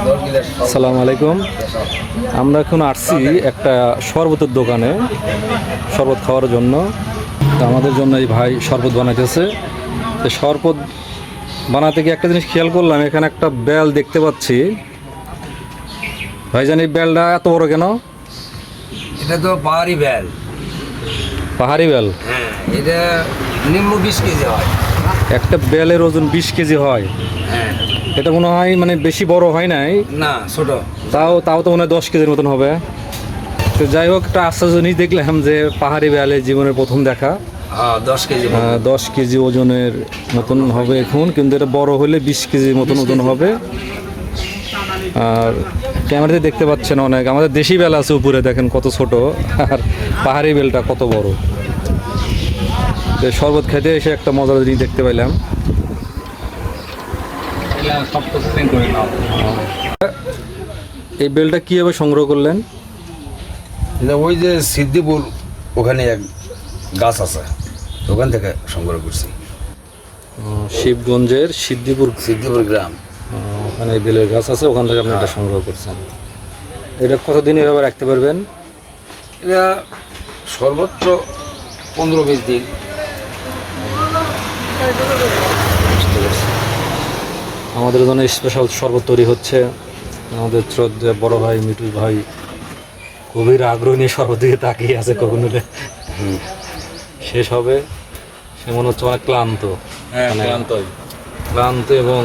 আসসালামু আলাইকুম আমরা এখন আসছি একটা শরবতের দোকানে শরবত খাওয়ার জন্য। তো আমাদের জন্য এই ভাই শরবত বানাইতেছে। তো শরবত বানাতে গিয়ে একটা জিনিস খেয়াল করলাম এখানে একটা বেল দেখতে পাচ্ছি। ভাইজান এই বেলটা এত বড় কেন? এটা তো পাহাড়ি বেল। পাহাড়ি বেল? হ্যাঁ এটা নিম্ন বিশ কেজি হয়। একটা বেলের ওজন বিশ কেজি হয়। হ্যাঁ। এটা মনে হয় মানে বেশি বড় হয় নাই? না ছোট। তাও তাও তো মনে হয় দশ কেজির মতন হবে। তো যাই হোক একটা আশ্চর্য জিনিস দেখলাম যে পাহাড়ি বেলে জীবনের প্রথম দেখা। হ্যাঁ দশ কেজি দশ কেজি ওজনের মতন হবে এখন কিন্তু এটা বড় হলে বিশ কেজির মতন ওজন হবে। আর ক্যামেরাতে দেখতে পাচ্ছেন অনেক। আমাদের দেশি বেল আছে উপরে দেখেন কত ছোট। আর পাহাড়ি বেলটা কত বড়। শরবত খেতে এসে একটা মজার জিনিস দেখতে পাইলাম। এই বেলটা কীভাবে সংগ্রহ করলেন? এটা ওই যে সিদ্দিপুর ওখানে এক গাছ আছে ওখান থেকে সংগ্রহ করছি। শিবগঞ্জের সিদ্দিপুর সিদ্দিপুর গ্রাম। ওখানে বেলের গাছ আছে ওখান থেকে আপনি এটা সংগ্রহ করছেন। এটা কতদিন এভাবে রাখতে পারবেন? এটা সর্বোচ্চ পনেরো বিশ দিন। আমাদের জন্য স্পেশাল শরবত তৈরি হচ্ছে। আমাদের শ্রদ্ধা বড় ভাই মিটু ভাই গভীর আগ্রহ নিয়ে শরবত দিকে তাকিয়ে আছে কখন। শেষ হবে। সে মনে হচ্ছে অনেক ক্লান্ত। হ্যাঁ মানে ক্লান্ত ক্লান্ত এবং